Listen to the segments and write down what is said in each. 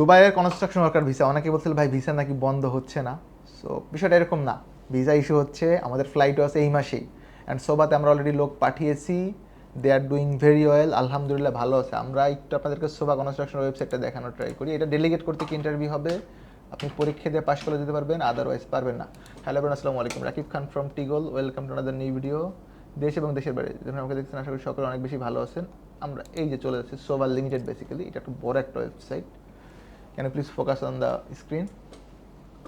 দুবাইয়ের construction worker visa অনেকে বলছিল, ভাই ভিসা নাকি বন্ধ হচ্ছে না? সো বিষয়টা এরকম না। ভিসা ইস্যু হচ্ছে, আমাদের ফ্লাইটও আছে এই মাসেই। অ্যান্ড সোবাতে আমরা অলরেডি লোক পাঠিয়েছি। They are doing very well আলহামদুলিল্লাহ ভালো আছে। আমরা একটু আপনাদেরকে সোবা কনস্ট্রাকশন ওয়েবসাইটটা দেখানোর ট্রাই করি। এটা ডেলিগেট করতে কি ইন্টারভিউ হবে? আপনি পরীক্ষা দিয়ে পাশ করে দিতে পারবেন আদারওয়াইজ পারবেন না। হ্যালো বোন আসসালামু আলাইকুম। Rakib Khan from টিগল welcome to another new video দেশ এবং দেশের বাইরে। যখন আমাকে দেখছেন, আশা করি সকলে অনেক বেশি ভালো আছেন। আমরা এই যে চলে যাচ্ছি সোবার লিমিটেড বেসিক্যালি এটা একটা বড় একটা website can please focus on the screen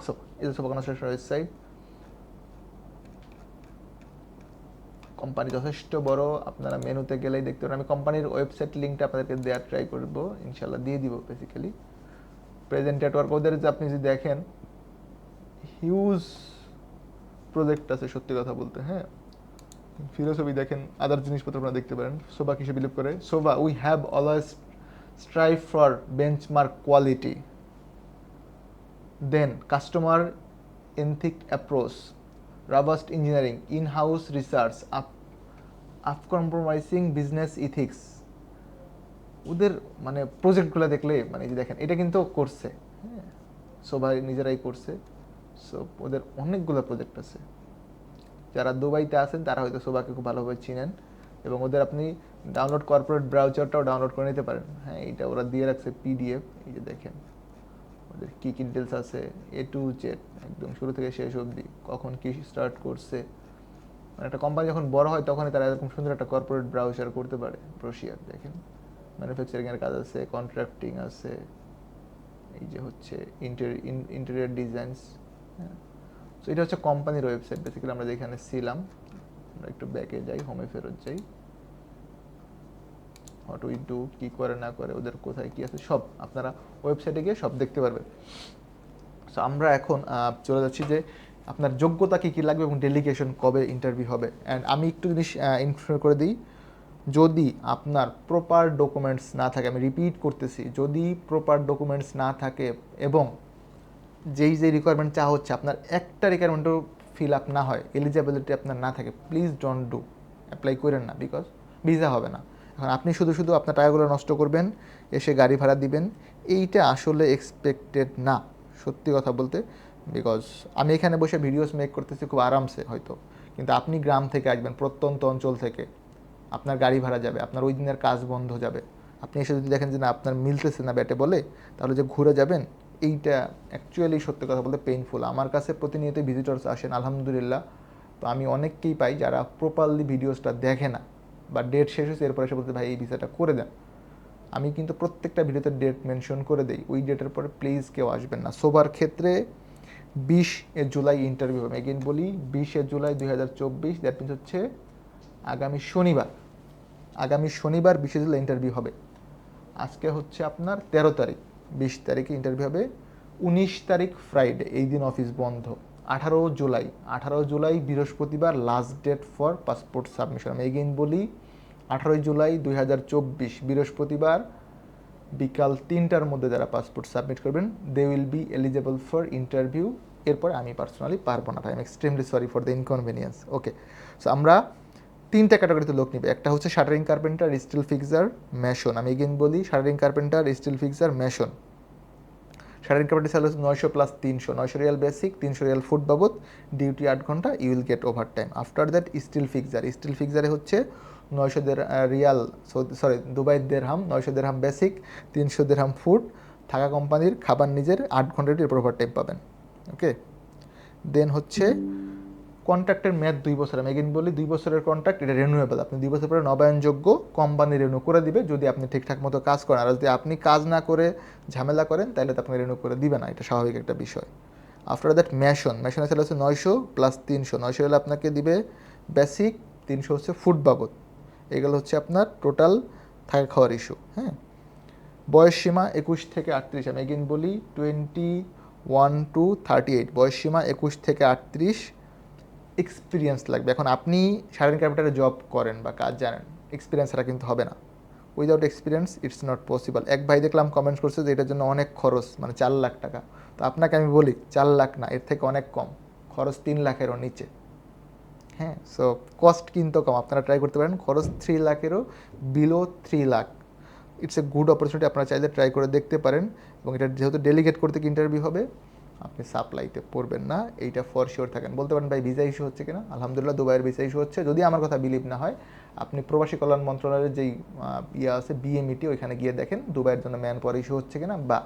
so এই যে সোবা কনস্ট্রাকশন ওয়েবসাইট কোম্পানি যথেষ্ট বড়, আপনারা মেনুতে গেলেই দেখতে পারেন। আমি কোম্পানির ওয়েবসাইট লিঙ্কটা আপনাদেরকে দেওয়ার ট্রাই করব ইনশাল্লাহ দিয়ে দিব বেসিক্যালি প্রেজেন্ট নেটওয়ার্ক ওদের যে আপনি যদি দেখেন হিউজ প্রজেক্ট আছে সত্যি কথা বলতে হ্যাঁ? ফিলোসফি দেখেন আদার জিনিসপত্র আপনারা দেখতে পারেন সোবা কিসে বিলিভ করে? Sobha we have always strive for benchmark quality then customer centric approach robust engineering in house research uncompromising business ethics ওদের মানে প্রজেক্টগুলো দেখলে মানে যে দেখেন, এটা কিন্তু করছে হ্যাঁ? সবাই নিজেরাই করছে। সো ওদের অনেকগুলো প্রজেক্ট আছে। যারা দুবাইতে আছেন, তারা হয়তো সোবাকে খুব ভালোভাবে চিনেন। এবং ওদের আপনি ডাউনলোড কর্পোরেট ব্রাউজারটাও ডাউনলোড করে নিতে পারেন। হ্যাঁ এটা ওরা দিয়ে রাখছে পিডিএফ এই যে দেখেন। ওদের কী কী ডিটেলস আছে? এ টু জেড একদম শুরু থেকে শেষ অবধি। কখন কী স্টার্ট করছে? মানে একটা কোম্পানি যখন বড় হয়, তখনই তারা এরকম সুন্দর একটা কর্পোরেট ব্রাউজার করতে পারে। ব্রোশিয়ার দেখেন। ম্যানুফ্যাকচারিংয়ের কাজ আছে কন্ট্রাক্টিং আছে। এই যে হচ্ছে ইন্টেরিয়ার ডিজাইনস হ্যাঁ। সো এটা হচ্ছে কোম্পানির ওয়েবসাইট বেসিক্যালি আমরা যেখানে ছিলাম, আমরা একটু ব্যাকে যাই হোমে ফেরত যাই। হোয়াট উই ডু কী করে, না করে, ওদের কোথায় কী আছে, সব আপনারা ওয়েবসাইটে গিয়ে সব দেখতে পারবেন। সো আমরা এখন চলে যাচ্ছি যে আপনার যোগ্যতা কী কী লাগবে এবং ডেলিগেশন কবে ইন্টারভিউ হবে। অ্যান্ড আমি একটু জিনিস ইনফর্ম করে দিই, যদি আপনার প্রপার ডকুমেন্টস না থাকে, আমি রিপিট করতেছি, যদি প্রপার ডকুমেন্টস না থাকে এবং যেই যে রিকোয়ারমেন্ট চা হচ্ছে, আপনার একটা রিকোয়ারমেন্টও ফিল আপ না হয় এলিজিবিলিটি আপনার না থাকে প্লিজ ডোন্ট ডু অ্যাপ্লাই করেন না বিকজ ভিসা হবে না। এখন আপনি শুধু শুধু আপনার টাকাগুলো নষ্ট করবেন, এসে গাড়ি ভাড়া দিবেন, এইটা আসলে এক্সপেক্টেড না, সত্যি কথা বলতে। বিকজ আমি এখানে বসে ভিডিওস মেক করতেছি খুব আরামসে হয়তো। কিন্তু আপনি গ্রাম থেকে আসবেন, প্রত্যন্ত অঞ্চল থেকে, আপনার গাড়ি ভাড়া যাবে, আপনার ওই দিনের কাজ বন্ধ যাবে। আপনি এসে যদি দেখেন যে না, আপনার মিলতেছে না ব্যাটে বলে, তাহলে যে ঘুরে যাবেন, এইটা অ্যাকচুয়ালি সত্যি কথা বলতে পেইনফুল আমার কাছে প্রতিনিয়ত ভিজিটর্স আসেন, আলহামদুলিল্লাহ। তো আমি অনেককেই পাই যারা প্রপারলি ভিডিওসটা দেখে না। বা ডেট শেষ হয়েছে, এরপরে এসে বলতে ভাই, এই ভিসাটা করে দেন। আমি কিন্তু প্রত্যেকটা ভিডিওতে ডেট মেনশন করে দিই। ওই ডেটের পরে প্লিজ কেউ আসবেন না। সোবার ক্ষেত্রে বিশ এ জুলাই ইন্টারভিউ হবে। এগেন বলি, বিশে জুলাই দুই হাজার চব্বিশ দ্যাট মিনস হচ্ছে আগামী শনিবার। আগামী শনিবার বিশে জুলাই ইন্টারভিউ হবে। আজকে হচ্ছে আপনার তেরো তারিখ। বিশ তারিখে ইন্টারভিউ হবে। উনিশ তারিখ ফ্রাইডে এই দিন অফিস বন্ধ। আঠারো জুলাই আঠারো জুলাই বৃহস্পতিবার last date for passport submission আমি এগেইন বলি, আঠারোই জুলাই দুই হাজার চব্বিশ বৃহস্পতিবার বিকাল তিনটার মধ্যে যারা পাসপোর্ট সাবমিট করবেন they will be eligible for interview এরপর আমি পার্সোনালি পারব না ভাই am extremely sorry for the inconvenience okay so আমরা তিনটা ক্যাটাগরিতে লোক নিবে। একটা হচ্ছে shuttering carpenter steel fixer mason আমি এগেন বলি, shuttering carpenter steel fixer mason shuttering carpenter salary নয়শো প্লাস তিনশো, নয়শো রিয়াল বেসিক তিনশো রিয়াল ফুড বাবদ ডিউটি আট ঘণ্টা you will get over time after that steel fixer steel ফিক্সারে হচ্ছে নয়শো রিয়াল সরি দুবাই দেড়হাম, নয়শো দেড়হাম বেসিক তিনশো দেড়হাম ফুড থাকা কোম্পানির খাবার নিজের আট ঘণ্টা ওভার টাইম পাবেন ওকে দেন হচ্ছে কন্ট্রাক্টের মেয়াদ দুই বছর। আমি এগেন বলি, দুই বছরের কন্ট্রাক্ট এটা রিনিউয়েবল আপনি দুই বছর পরে নবায়নযোগ্য কোম্পানি রেনু করে দিবে। যদি আপনি ঠিকঠাক মতো কাজ করেন, আর যদি আপনি কাজ না করে ঝামেলা করেন, তাহলে তো আপনাকে রিনিউ করে দিবে না। এটা স্বাভাবিক একটা বিষয়। আফটার দ্যাট ম্যাশন ম্যাশনের ছেলে হচ্ছে নয়শো প্লাস তিনশো। নয়শো হলে আপনাকে দিবে বেসিক তিনশো হচ্ছে ফুড বাবদ। এগুলো হচ্ছে আপনার টোটাল থাকা খাওয়ার ইস্যু হ্যাঁ? বয়স সীমা একুশ থেকে আটত্রিশ। আমি এগেন বলি twenty one to thirty eight বয়স সীমা একুশ থেকে আটত্রিশ এক্সপিরিয়েন্স লাগবে। এখন আপনি শারীরিক ক্যাপিটালে জব করেন বা কাজ জানেন এক্সপিরিয়েন্স ছাড়া কিন্তু হবে না। Without experience it's not possible এক ভাই দেখলাম কমেন্টস করছে যে এটার জন্য অনেক খরচ মানে চার লাখ টাকা। তো আপনাকে আমি বলি, চার লাখ না, এর থেকে অনেক কম। খরচ তিন লাখেরও নিচে। হ্যাঁ সো কস্ট কিন্তু কম। আপনারা ট্রাই করতে পারেন, খরচ থ্রি লাখেরও below three lakh. It's a good opportunity আপনারা চাইলে ট্রাই করে দেখতে পারেন। এবং এটা যেহেতু ডেলিগেট করতে কি ইন্টারভিউ হবে আপনি সাপ্লাইতে পড়বেন না, এইটা ফর শিওর থাকেন। বলতে পারেন ভাই ভিসা ইস্যু হচ্ছে কিনা? আলহামদুলিল্লাহ দুবাইয়ের ভিসা ইস্যু হচ্ছে। যদি আমার কথা বিলিভ না হয়, আপনি প্রবাসী কল্যাণ মন্ত্রণালয়ের যেই ইয়ে আছে বিএমইটি ওইখানে গিয়ে দেখেন দুবাইয়ের জন্য ম্যান পাওয়ার ইস্যু হচ্ছে কিনা বা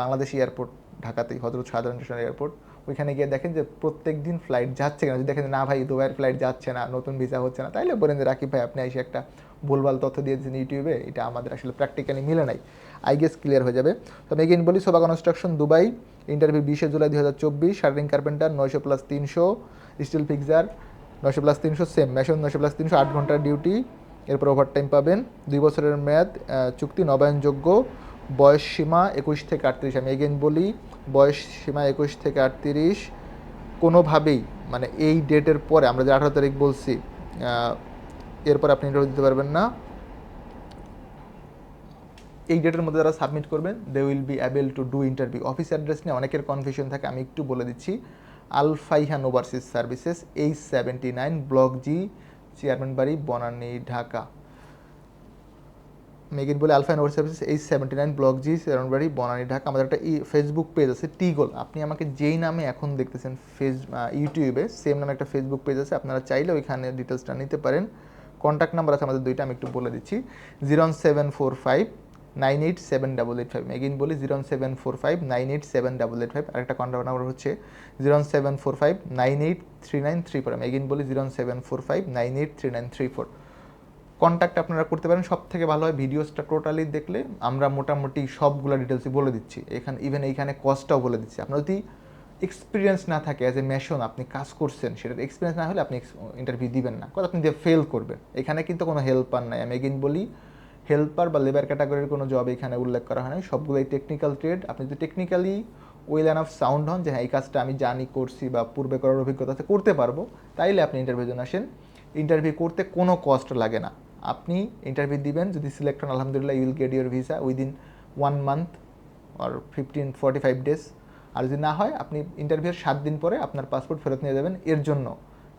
বাংলাদেশ এয়ারপোর্ট ঢাকাতেই হজরত শাহজাহান ইন্টারন্যাশনাল এয়ারপোর্ট ওইখানে গিয়ে দেখেন যে প্রত্যেক দিন ফ্লাইট যাচ্ছে কিনা। যদি দেখেন না ভাই, দুবাইয়ের ফ্লাইট যাচ্ছে না, নতুন ভিসা হচ্ছে না, তাইলে বলেন যে, রাকিব ভাই, আপনি এসে একটা ভুলভাল তথ্য দিয়ে দিয়েছেন ইউটিউবে, এটা আমাদের আসলে প্র্যাকটিক্যালি মিলে নাই। আই গেস ক্লিয়ার হয়ে যাবে। তো আমি এগেইন বলি সোবা কনস্ট্রাকশন দুবাই ইন্টারভিউ বিশে জুলাই দুই হাজার চব্বিশ শার্টিং কার্পেন্টার নয়শো প্লাস তিনশো, স্টিল ফিক্সার নয়শো প্লাস তিনশো সেম মেশন নয়শো প্লাস তিনশো, আট ঘণ্টার ডিউটি এরপর ওভারটাইম পাবেন। দুই বছরের মেয়াদ চুক্তি নবায়নযোগ্য, বয়স সীমা একুশ থেকে আটত্রিশ। আমি এগেন বলি, বয়স সীমা একুশ থেকে আটত্রিশ কোনোভাবেই মানে এই ডেটের পরে, আমরা যে আঠারো তারিখ বলছি এরপর আপনি ইন্টারভিউ দিতে পারবেন না। এই ডেটের মধ্যে যারা সাবমিট করবেন they will be able to do interview office address নিয়ে অনেকের কনফিউশন থাকে, আমি একটু বলে দিচ্ছি। Alfaihan overseas services H seventy nine block G chairman বাড়ি বনানী ঢাকা মেগিন বলে Alfaihan over services H seventy nine block G chairman বাড়ি বনানী ঢাকা আমাদের একটা ফেসবুক পেজ আছে টিগল আপনি আমাকে যেই নামে এখন দেখতেছেন ফেস ইউটিউবে সেম নামে একটা ফেসবুক পেজ আছে, আপনারা চাইলে ওইখানে ডিটেলসটা নিতে পারেন। কন্ট্যাক্ট নাম্বার আছে আমাদের দুইটা, আমি একটু বলে দিচ্ছি। Zero seven four five nine eight seven double eight five. Again বলি zero seven four five, nine eight seven double eight five. আরেকটা কন্ট্যাক্ট নাম্বার হচ্ছে zero seven four five, nine eight three nine three four. আমি again বলি zero seven four five, nine eight three nine three four. Contact আপনারা করতে পারেন সব থেকে ভালো হয় ভিডিওসটা টোটালি দেখলে আমরা মোটামুটি সবগুলো ডিটেলসই বলে দিচ্ছি। এখানে ইভেন এইখানে কস্টটাও বলে দিচ্ছি। আপনার যদি এক্সপিরিয়েন্স না থাকে অ্যাজ এ মেশন আপনি কাজ করছেন, সেটার এক্সপিরিয়েন্স না হলে আপনি ইন্টারভিউ দিবেন না। কথা আপনি দিয়ে ফেল করবেন, এখানে কিন্তু কোনো হেল্পার নাই। আমি এগেইন বলি হেল্পার বা লেবার ক্যাটাগরির কোনো জব এখানে উল্লেখ করা হয় নাই। সবগুলোই টেকনিক্যাল ট্রেড আপনি যদি technically well and of sound হন যে হ্যাঁ এই কাজটা আমি জানি, করছি বা পূর্বে করার অভিজ্ঞতা করতে পারব, তাইলে আপনি ইন্টারভিউ জন্য আসেন। ইন্টারভিউ করতে কোনো কস্ট লাগে না। আপনি ইন্টারভিউ দিবেন, যদি সিলেক্ট হন, আলহামদুলিল্লাহ you'll get your visa within one month R fifteen forty five days আর যদি না হয়, আপনি ইন্টারভিউর সাত দিন পরে আপনার পাসপোর্ট ফেরত নিয়ে যাবেন। এর জন্য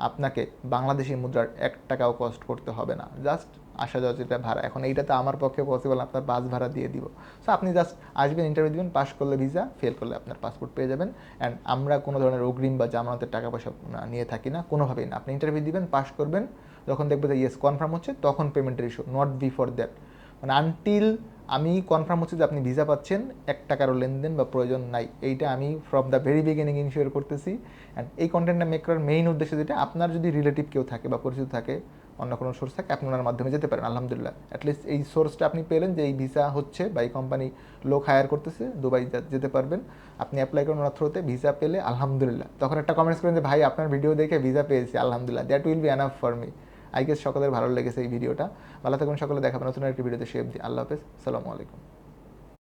আপনাকে বাংলাদেশি মুদ্রার এক টাকাও কস্ট করতে হবে না। জাস্ট আসা যাওয়া যেটা ভাড়া এখন এইটাতে আমার পক্ষে পসিবল আপনার বাস ভাড়া দিয়ে দিব। সো আপনি জাস্ট আসবেন ইন্টারভিউ দিবেন পাস করলে ভিসা ফেল করলে আপনার পাসপোর্ট পেয়ে যাবেন। অ্যান্ড আমরা কোনো ধরনের অগ্রিম বা জামানতের টাকা পয়সা নিয়ে থাকি না, কোনোভাবেই না। আপনি ইন্টারভিউ দিবেন পাস করবেন, যখন দেখবেন যে ইয়েস কনফার্ম হচ্ছে, তখন পেমেন্টের ইস্যু নট বিফোর দ্যাট মানে আনটিল আমি কনফার্ম হচ্ছে যে আপনি ভিসা পাচ্ছেন, এক টাকারও লেনদেন বা প্রয়োজন নাই। এইটা আমি from the very beginning ensure করতেছি। অ্যান্ড এই কন্টেন্টটা মেক করার মেইন উদ্দেশ্য যেটা, আপনার যদি রিলেটিভ কেউ থাকে বা পরিচিত থাকে, অন্য কোনো সোর্স থাকে, আপনি ওনার মাধ্যমে যেতে পারেন, আলহামদুলিল্লাহ। অ্যাটলিস্ট এই সোর্সটা আপনি পেলেন যে এই ভিসা হচ্ছে বা এই কোম্পানি লোক হায়ার করতেছে দুবাই যেতে পারবেন। আপনি অ্যাপ্লাই করেন ওনার থ্রুতে ভিসা পেলে, আলহামদুলিল্লাহ। তখন একটা কমেন্টস করেন যে, ভাই, আপনার ভিডিও দেখে ভিসা পেয়েছি, আলহামদুলিল্লাহ that will be enough for me I guess সকলের ভালো লেগেছে এই ভিডিওটা। ভালো থাকুন সকলে দেখাবেন নতুন একটি ভিডিওতে। শেপ দিই আল্লাহ হাফেজ। সালামু আলাইকুম।